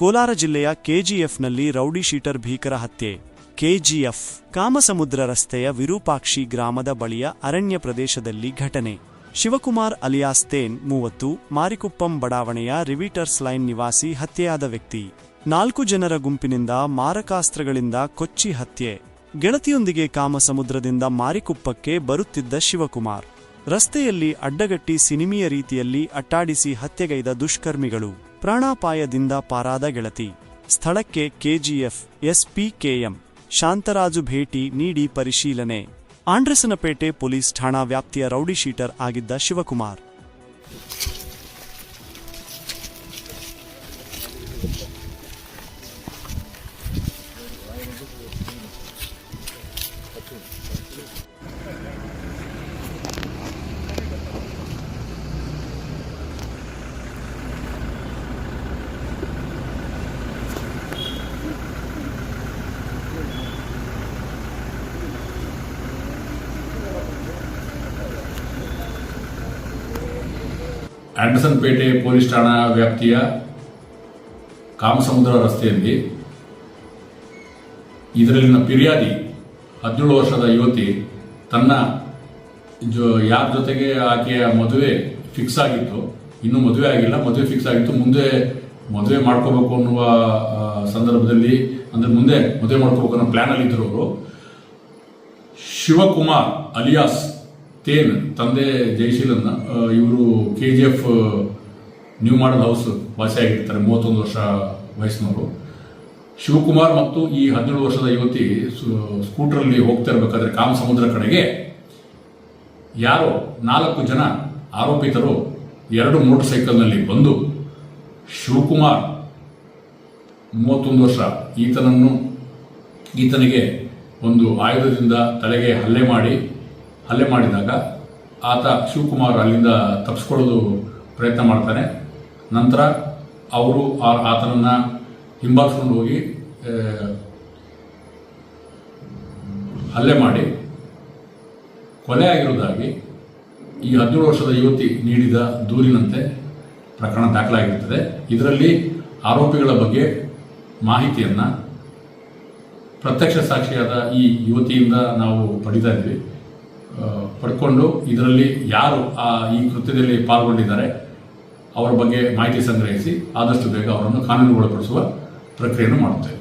ಕೋಲಾರ ಜಿಲ್ಲೆಯ ಕೆಜಿಎಫ್ನಲ್ಲಿ rowdy sheeter ಭೀಕರ ಹತ್ಯೆ. ಕೆಜಿಎಫ್, ಕಾಮಸಮುದ್ರ ರಸ್ತೆಯ ವಿರೂಪಾಕ್ಷಿ ಗ್ರಾಮದ ಬಳಿಯ ಅರಣ್ಯ ಪ್ರದೇಶದಲ್ಲಿ ಘಟನೆ. ಶಿವಕುಮಾರ್ ಅಲಿಯಾಸ್ ತೇನ್, ಮೂವತ್ತು, ಮಾರಿಕುಪ್ಪಂ ಬಡಾವಣೆಯ ರಿವಿಟರ್ಸ್ ಲೈನ್ ನಿವಾಸಿ ಹತ್ಯೆಯಾದ ವ್ಯಕ್ತಿ. ನಾಲ್ಕು ಜನರ ಗುಂಪಿನಿಂದ ಮಾರಕಾಸ್ತ್ರಗಳಿಂದ ಕೊಚ್ಚಿ ಹತ್ಯೆ. ಗೆಳತಿಯೊಂದಿಗೆ ಕಾಮಸಮುದ್ರದಿಂದ ಮಾರಿಕುಪ್ಪಕ್ಕೆ ಬರುತ್ತಿದ್ದ ಶಿವಕುಮಾರ್. ರಸ್ತೆಯಲ್ಲಿ ಅಡ್ಡಗಟ್ಟಿ ಸಿನಿಮಿಯ ರೀತಿಯಲ್ಲಿ ಅಟ್ಟಾಡಿಸಿ ಹತ್ಯೆಗೈದ ದುಷ್ಕರ್ಮಿಗಳು. ಪ್ರಾಣಾಪಾಯದಿಂದ ಪಾರಾದ ಗೆಳತಿ. ಸ್ಥಳಕ್ಕೆ ಕೆಜಿಎಫ್ ಎಸ್ಪಿಕೆಎಂ ಶಾಂತರಾಜು ಭೇಟಿ ನೀಡಿ ಪರಿಶೀಲನೆ. ಆಂಡ್ರಸನಪೇಟೆ ಪೊಲೀಸ್ ಠಾಣಾ ವ್ಯಾಪ್ತಿಯ ರೌಡಿ ಶೀಟರ್ ಆಗಿದ್ದ ಶಿವಕುಮಾರ್. ಆಂಡರ್ಸನ್ ಪೇಟೆ ಪೊಲೀಸ್ ಠಾಣಾ ವ್ಯಾಪ್ತಿಯ ಕಾಮಸಮುದ್ರ ರಸ್ತೆಯಲ್ಲಿ ಇದರಲ್ಲಿನ ಫಿರ್ಯಾದಿ ಹದಿನೇಳು ವರ್ಷದ ಯುವತಿ ತನ್ನ ಜೊ, ಯಾರ ಜೊತೆಗೆ ಆಕೆಯ ಮದುವೆ ಫಿಕ್ಸ್ ಆಗಿತ್ತು, ಇನ್ನೂ ಮದುವೆ ಆಗಿಲ್ಲ, ಮದುವೆ ಫಿಕ್ಸ್ ಆಗಿತ್ತು, ಮುಂದೆ ಮದುವೆ ಮಾಡ್ಕೋಬೇಕು ಅನ್ನುವ ಸಂದರ್ಭದಲ್ಲಿ, ಅಂದರೆ ಮುಂದೆ ಮದುವೆ ಮಾಡ್ಕೋಬೇಕು ಅನ್ನೋ ಪ್ಲ್ಯಾನಲ್ಲಿ ಇದ್ದರು ಅವರು. ಶಿವಕುಮಾರ್ ಅಲಿಯಾಸ್ ತೇನ್ ತಂದೆ ಜಯಶೀಲನ್ ಇವರು K G F new model house ವಾಸಿಯಾಗಿರ್ತಾರೆ ಮೂವತ್ತೊಂದು ವರ್ಷ ವಯಸ್ಸಿನವರು. ಶಿವಕುಮಾರ್ ಮತ್ತು ಈ ಹದಿನೇಳು ವರ್ಷದ ಯುವತಿ ಸ್ಕೂಟರ್ ಸ್ಕೂಟರಲ್ಲಿ ಹೋಗ್ತಾ ಇರಬೇಕಾದ್ರೆ ಕಾಮ ಸಮುದ್ರ ಕಡೆಗೆ ಯಾರೋ ನಾಲ್ಕು ಜನ ಆರೋಪಿತರು ಎರಡು ಮೋಟರ್ ಸೈಕಲ್ನಲ್ಲಿ ಬಂದು ಶಿವಕುಮಾರ್ ಮೂವತ್ತೊಂದು ವರ್ಷ ಈತನನ್ನು, ಈತನಿಗೆ ಒಂದು ಆಯುಧದಿಂದ ತಲೆಗೆ ಹಲ್ಲೆ ಮಾಡಿ ಹಲ್ಲೆ ಮಾಡಿದಾಗ ಆತ ಶಿವಕುಮಾರ್ ಅಲ್ಲಿಂದ ತಪ್ಪಿಸ್ಕೊಳ್ಳೋದು ಪ್ರಯತ್ನ ಮಾಡ್ತಾನೆ. ನಂತರ ಅವರು ಆತನನ್ನ ಹಿಂಬಾಲಿಸ್ಕೊಂಡು ಹೋಗಿ ಹಲ್ಲೆ ಮಾಡಿ. ಕೊಲೆ ಆಗಿರುವುದಾಗಿ ಈ ಹದಿನೇಳು ವರ್ಷದ ಯುವತಿ ನೀಡಿದ ದೂರಿನಂತೆ ಪ್ರಕರಣ ದಾಖಲಾಗಿರುತ್ತದೆ. ಇದರಲ್ಲಿ ಆರೋಪಿಗಳ ಬಗ್ಗೆ ಮಾಹಿತಿಯನ್ನು ಪ್ರತ್ಯಕ್ಷ ಸಾಕ್ಷಿಯಾದ ಈ ಯುವತಿಯಿಂದ ನಾವು ಪಡಿತಾ ಇದ್ವಿ. ಪಡ್ಕೊಂಡು ಇದರಲ್ಲಿ ಯಾರು ಆ, ಈ ಕೃತ್ಯದಲ್ಲಿ ಪಾಲ್ಗೊಂಡಿದ್ದಾರೆ, ಅವರ ಬಗ್ಗೆ ಮಾಹಿತಿ ಸಂಗ್ರಹಿಸಿ ಆದಷ್ಟು ಬೇಗ ಅವರನ್ನು ಕಾನೂನುಗೊಳಪಡಿಸುವ ಪ್ರಕ್ರಿಯೆಯನ್ನು ಮಾಡುತ್ತೇವೆ.